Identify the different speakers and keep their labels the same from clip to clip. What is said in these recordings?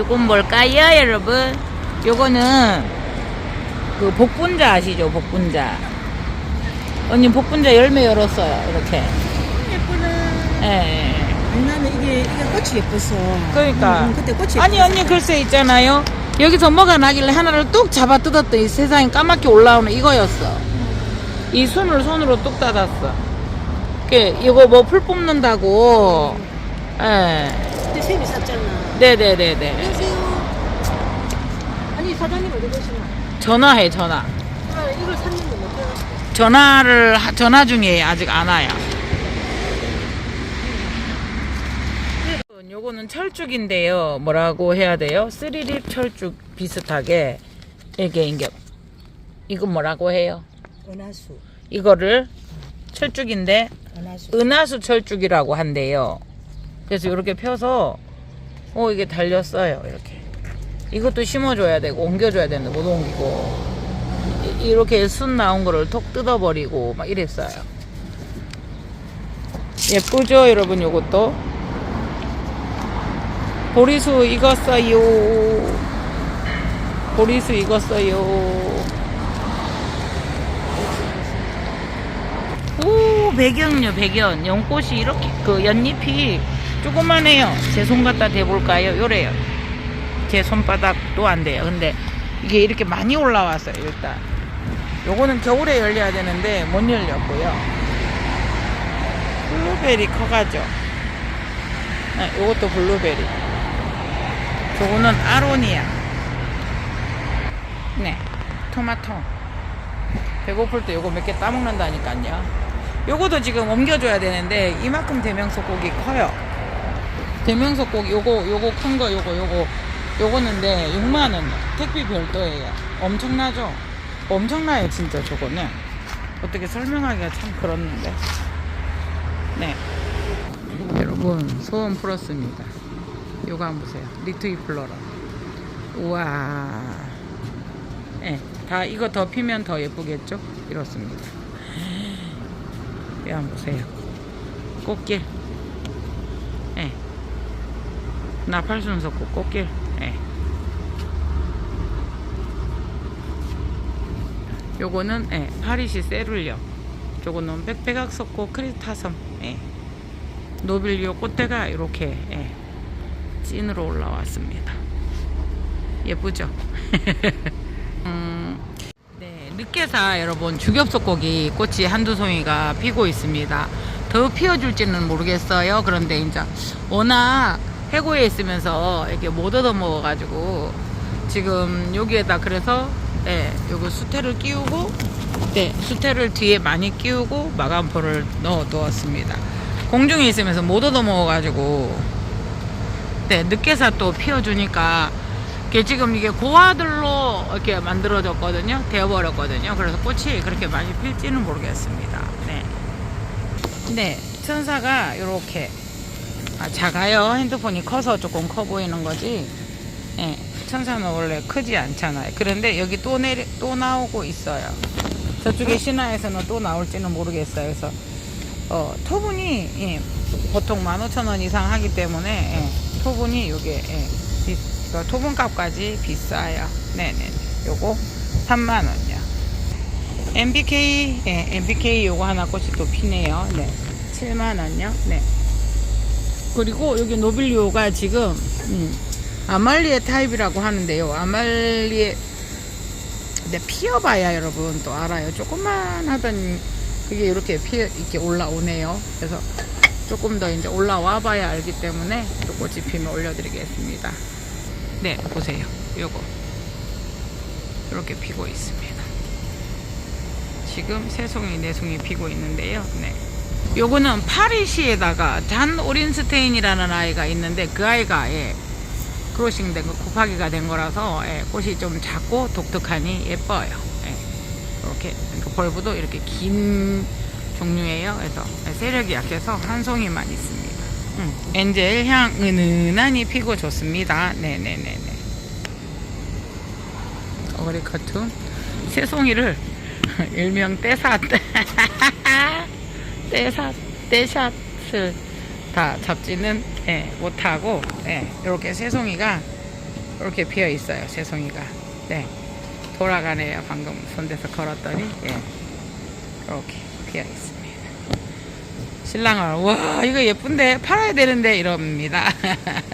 Speaker 1: 요건 뭘까요, 여러분? 요거는 그 복분자 아시죠? 복분자. 언니 복분자 열매 열었어요. 이렇게.
Speaker 2: 예쁘네.
Speaker 1: 예. 예.
Speaker 2: 나는 이게, 이게 꽃이 예뻐서.
Speaker 1: 그러니까.
Speaker 2: 음, 음, 그때 꽃이
Speaker 1: 아니. 언니 글쎄 있잖아요. 여기서 뭐가 나길래 하나를 뚝 잡아 뜯었더니 세상에 까맣게 올라오는 이거였어. 이 순을 손으로 뚝 닫았어. 그 이거 뭐 풀 뽑는다고. 예.
Speaker 2: 그때 샘이 샀잖아.
Speaker 1: 네네네네.
Speaker 2: 안녕하세요. 아니, 사장님 어디 계시나?
Speaker 1: 전화해 전화.
Speaker 2: 아, 이걸 샀는데 못 해.
Speaker 1: 전화를 하- 전화 중이에요. 아직 안 와요. 요거는 철쭉인데요. 뭐라고 해야 돼요? 쓰리립 철쭉 비슷하게 이게 이게 이건 뭐라고 해요?
Speaker 2: 은하수.
Speaker 1: 이거를 철쭉인데
Speaker 2: 은하수.
Speaker 1: 은하수 철쭉이라고 한대요. 그래서 이렇게 펴서 어 이게 달렸어요. 이렇게 이것도 심어줘야 되고 옮겨줘야 되는데 못 옮기고 이- 이렇게 순 나온 거를 톡 뜯어버리고 막 이랬어요. 예쁘죠, 여러분? 요것도 보리수 익었어요. 보리수 익었어요. 오 배경요 배경 연꽃이 이렇게 그 연잎이 조그만해요. 제 손 갖다 대볼까요? 요래요. 제 손바닥도 안 돼요. 근데 이게 이렇게 많이 올라왔어요 일단. 요거는 겨울에 열려야 되는데 못 열렸고요. 블루베리 커가죠? 네, 요것도 블루베리. 저거는 아로니아. 네 토마토. 배고플 때 요거 몇 개 따먹는다니까요. 요거도 지금 옮겨줘야 되는데 이만큼 대명석고기 커요. 대명석고기 요거 요거 큰 거 요거 요거 요거는데 6만 원 택비 별도예요. 엄청나죠? 엄청나요 진짜 저거는. 어떻게 설명하기가 참 그렇는데. 네. 여러분 소원 풀었습니다. 요거 한번 보세요. 리트이 플로라. 우와. 예, 다 이거 더 피면 더 예쁘겠죠? 이렇습니다. 이 한번 보세요. 꽃길. 예. 나팔순석꽃 꽃길. 예. 요거는 예, 파리시 세룰려. 요거는 백백악석꽃 크리타섬. 예. 노빌리오 꽃대가 이렇게 예, 찐으로 올라왔습니다. 예쁘죠? 음, 네, 늦게사 여러분 주겹석고기 꽃이 한두 송이가 피고 있습니다. 더 피어줄지는 모르겠어요. 그런데 이제 워낙 해고에 있으면서 이렇게 못 얻어 먹어가지고 지금 여기에다 그래서 네, 요거 수태를 끼우고 네, 수태를 뒤에 많이 끼우고 마감포를 넣어 두었습니다. 공중에 있으면서 못 얻어 먹어가지고 네, 늦게사 또 피워주니까 이게 지금 이게 고화들로 이렇게 만들어졌거든요. 되어버렸거든요. 그래서 꽃이 그렇게 많이 필지는 모르겠습니다. 네. 네, 천사가 이렇게 아, 작아요. 핸드폰이 커서 조금 커 보이는 거지. 네, 천사는 원래 크지 않잖아요. 그런데 여기 또 내리 또 나오고 있어요. 저쪽에 신화에서는 또 나올지는 모르겠어요. 그래서 어, 토분이 예, 보통 15,000원 이상 하기 때문에 예, 토분이 요게 예, 비, 그 토분 값까지 비싸요. 네네. 요거 3만 원이요. MBK 예, MBK 요거 하나 꽃이 또 피네요. 네. 7만 원요. 네. 그리고 여기 노빌리오가 지금 음, 아말리에 타입이라고 하는데요. 아말리에 근데 피어봐야 여러분 또 알아요. 조금만 하던 그게 이렇게 피어 이렇게 올라오네요. 그래서 조금 더 이제 올라와 봐야 알기 때문에 또 꽃이 피면 올려드리겠습니다. 네, 보세요. 요거. 이렇게 피고 있습니다. 지금 세 송이, 네 송이 피고 있는데요. 네. 요거는 파리시에다가 잔 오린스테인이라는 아이가 있는데 그 아이가 예, 크로싱 된 거, 곱하기가 된 거라서 예, 꽃이 좀 작고 독특하니 예뻐요. 예. 이렇게 그러니까 벌브도 이렇게 긴 종류예요. 그래서 세력이 약해서 한 송이만 있습니다. 음, 엔젤 향 은은하니 피고 좋습니다. 네네네네. 어리 커튼 새 송이를 일명 떼샷 떼샷 떼샷을 다 잡지는 예, 못하고 예, 이렇게 새 송이가 이렇게 피어 있어요. 새송이가. 네. 돌아가네요. 방금 손대서 걸었더니 예. 이렇게 피어 있습니다. 신랑은 와 이거 예쁜데 팔아야 되는데 이럽니다.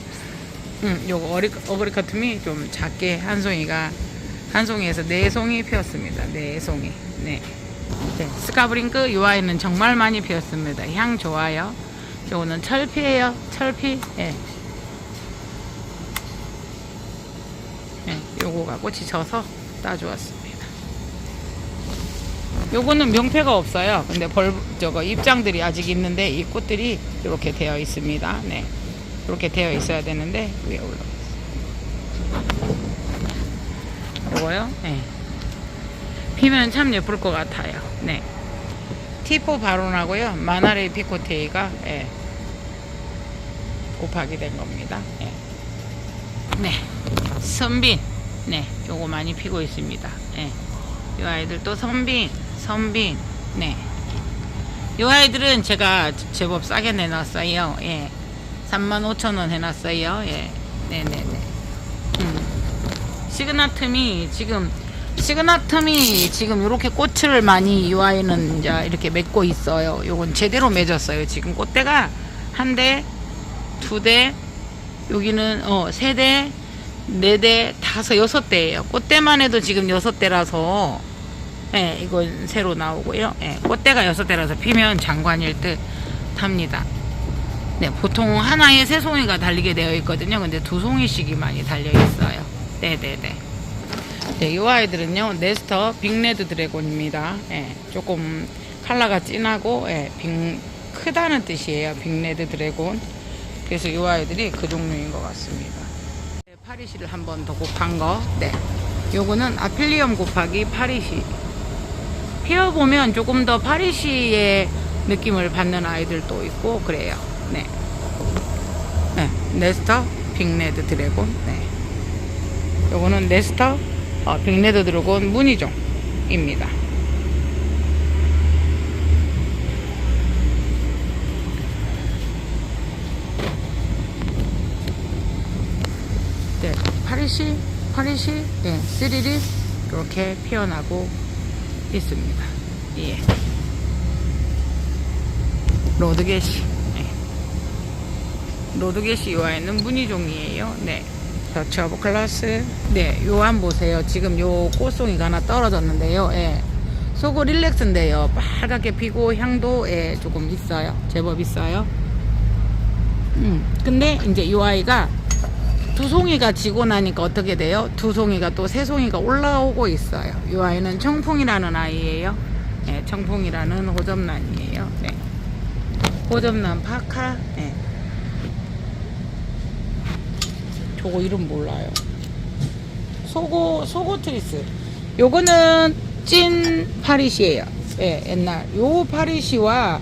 Speaker 1: 음, 요거 어그리 커튼이 좀 작게 한 송이가 한 송이에서 네 송이 피었습니다. 네 송이. 네. 네. 스카브링크 이 아이는 정말 많이 피었습니다. 향 좋아요. 요거는 철피예요. 철피. 예. 예, 요거가 꽃이 져서 따주었습니다. 요거는 명패가 없어요. 근데 벌 저거 입장들이 아직 있는데 이 꽃들이 이렇게 되어 있습니다. 네. 이렇게 되어 있어야 되는데 위에 올라. 요거요? 네. 피면 참 예쁠 것 같아요. 네. 티포 바론하고요. 마나레이 피코테이가 예. 곱하기 된 겁니다. 예. 네. 선빈. 네. 요거 많이 피고 있습니다. 예. 이 아이들 또 선빈, 선빈. 네. 이 아이들은 제가 제법 싸게 내놨어요. 예. 35,000원 해놨어요. 예. 네네네. 음. 시그나툼이 지금 시그나툼이 지금 이렇게 꽃을 많이 이 아이는 이제 이렇게 맺고 있어요. 요건 제대로 맺었어요. 지금 꽃대가 한 대, 두 대, 여기는 어, 세 대, 네 대, 다섯, 여섯 대예요. 꽃대만 해도 지금 여섯 대라서 예, 이건 새로 나오고요. 예, 꽃대가 여섯 대라서 피면 장관일 듯 합니다. 네, 보통 하나에 세 송이가 달리게 되어 있거든요. 근데 두 송이씩이 많이 달려 있어요. 네네네. 네, 이 아이들은요, 네스터 빅레드 드래곤입니다. 예, 조금 컬러가 진하고, 예, 빅, 크다는 뜻이에요. 빅레드 드래곤. 그래서 이 아이들이 그 종류인 것 같습니다. 네, 파리시를 한 번 더 곱한 거. 네. 요거는 아필리엄 곱하기 파리시. 피어 보면 조금 더 파리시의 느낌을 받는 아이들도 있고, 그래요. 네. 네, 네스터 빅레드 드래곤. 네. 요거는 네스터 어, 빅레드 드래곤 무늬종입니다. 네, 파리시, 파리시, 네, 스리리 이렇게 피어나고 있습니다. 예. 로드게시. 네. 로드게시 요아에는 무늬종이에요. 네. 더치 오브 클라스. 네, 요안 보세요. 지금 요 꽃송이가 하나 떨어졌는데요. 예. 소고 릴렉스인데요. 빨갛게 피고 향도 예, 조금 있어요. 제법 있어요. 음, 근데 이제 요 아이가 두 송이가 지고 나니까 어떻게 돼요? 두 송이가 또 세 송이가 올라오고 있어요. 요 아이는 청풍이라는 아이예요. 예, 청풍이라는 호접란이에요. 네. 호접란 파카. 네. 저거 이름 몰라요. 소고 소고 트리스. 요거는 찐 파리시예요. 예, 옛날 요 파리시와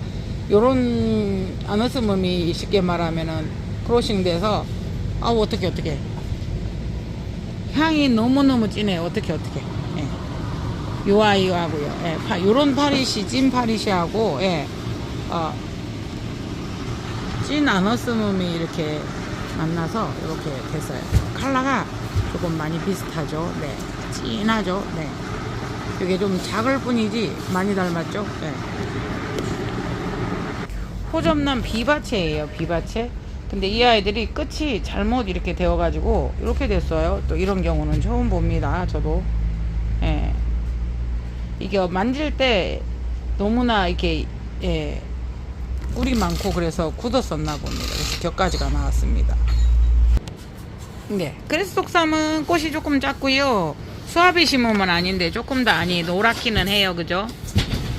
Speaker 1: 요런 아너스mom이 쉽게 말하면은 크로싱 돼서 아우 어떻게 어떻게 향이 너무 너무 진해요. 어떻게 어떻게. 예. 요 아이하고요. 예, 파, 요런 파리시 찐 파리시하고 예. 어, 찐 아너스mom이 이렇게 만나서 이렇게 됐어요. 컬러가 조금 많이 비슷하죠. 네. 진하죠. 네. 이게 좀 작을 뿐이지 많이 닮았죠. 네. 호접란 비바체예요. 비바체. 근데 이 아이들이 끝이 잘못 이렇게 되어가지고 이렇게 됐어요. 또 이런 경우는 처음 봅니다. 저도. 예. 이게 만질 때 너무나 이렇게 예, 꿀이 많고 그래서 굳었었나 봅니다. 그래서 격가지가 나왔습니다. 네. 그래서 속삼은 꽃이 조금 작고요. 수압이 심으면 아닌데 조금 더 아니 노랗기는 해요. 그죠?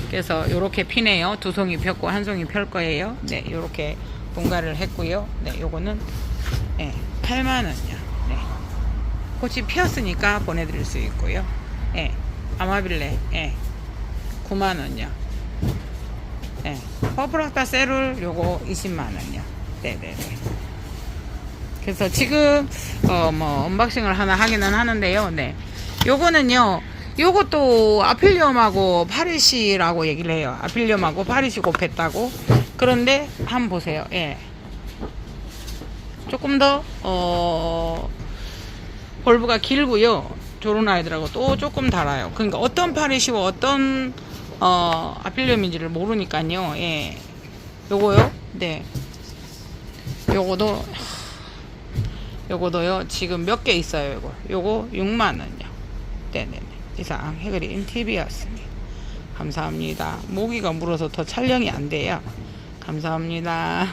Speaker 1: 그래서 요렇게 피네요. 두 송이 폈고 한 송이 펼 거예요. 네. 요렇게 분갈을 했고요. 네. 요거는 네, 8만 원이요. 네. 꽃이 피었으니까 보내드릴 수 있고요. 예. 아마빌레. 예. 9만 원이요. 네. 퍼플락타 세룰 요거 20만 원이요. 네네네. 그래서 지금 어 뭐 언박싱을 하나 하기는 하는데요. 네. 요거는요. 요것도 아필리엄하고 파리시라고 얘기를 해요. 아필리엄하고 파리시 곱했다고. 그런데 한번 보세요. 예. 조금 더 어. 볼브가 길고요. 조른 아이들하고 또 조금 달아요. 그러니까 어떤 파리시고 어떤 어 아필리움인지를 모르니까요. 예. 요거요? 네. 요거도 요거도요. 지금 몇 개 있어요, 요거. 요거 6만 원요. 네네네. 이상 해그린 TV였습니다. 감사합니다. 모기가 물어서 더 촬영이 안 돼요. 감사합니다.